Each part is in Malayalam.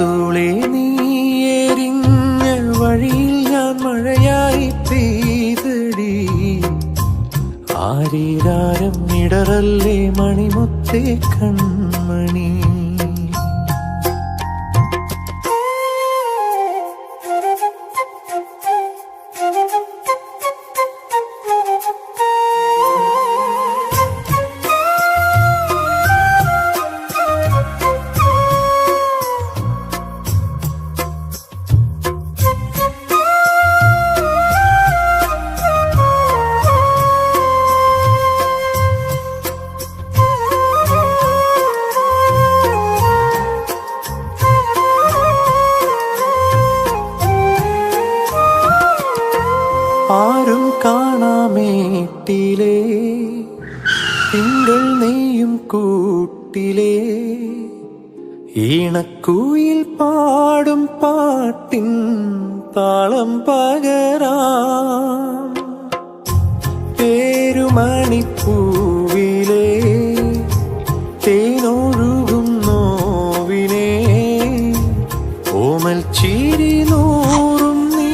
തോളെ നീ എരിഞ്ഞ വഴിയിൽ ഞാൻ മഴയായി തീതടി ആരീരാരം ഇടറല്ലേ മണിമുത്തേ കൺമണി. ആരും കാണാമേട്ടിലേ തിങ്കൾ നെയ്യും കൂട്ടിലേ. ഈണക്കൂയിൽ പാടും പാട്ടിൻ താളം പകരാം. പേരുമണിപ്പൂവിലേ. തേനൊഴുകും നോവിനെ. ഓമൽ ചിരി നൂറും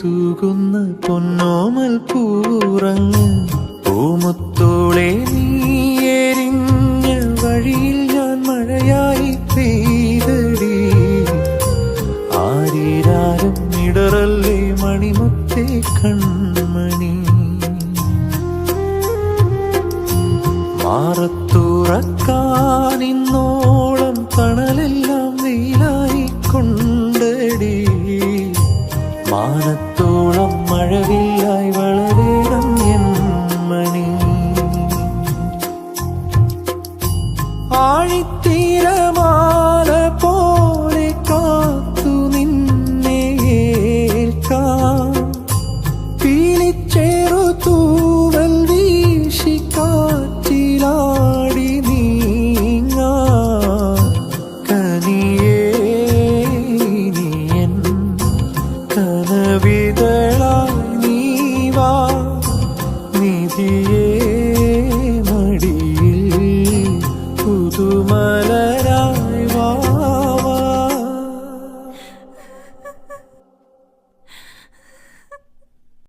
തൂകുന്ന പൊന്നോമൽ പൂറങ്ങ്. പൂമുത്തോളെ നീ വഴിയിൽ ഞാൻ മഴയായി പെയ്തടി. ആരീരാരും ഇടറല്ലേ മണിമുത്തേ കൺമണി. മാറത്തുറക്കാനിന്നോളം തണലെല്ലാം വെയിലായി കൊണ്ടടി. முழம் மழவில்லாய் வளரிடம் என் மணி. ஆழித்தீ ही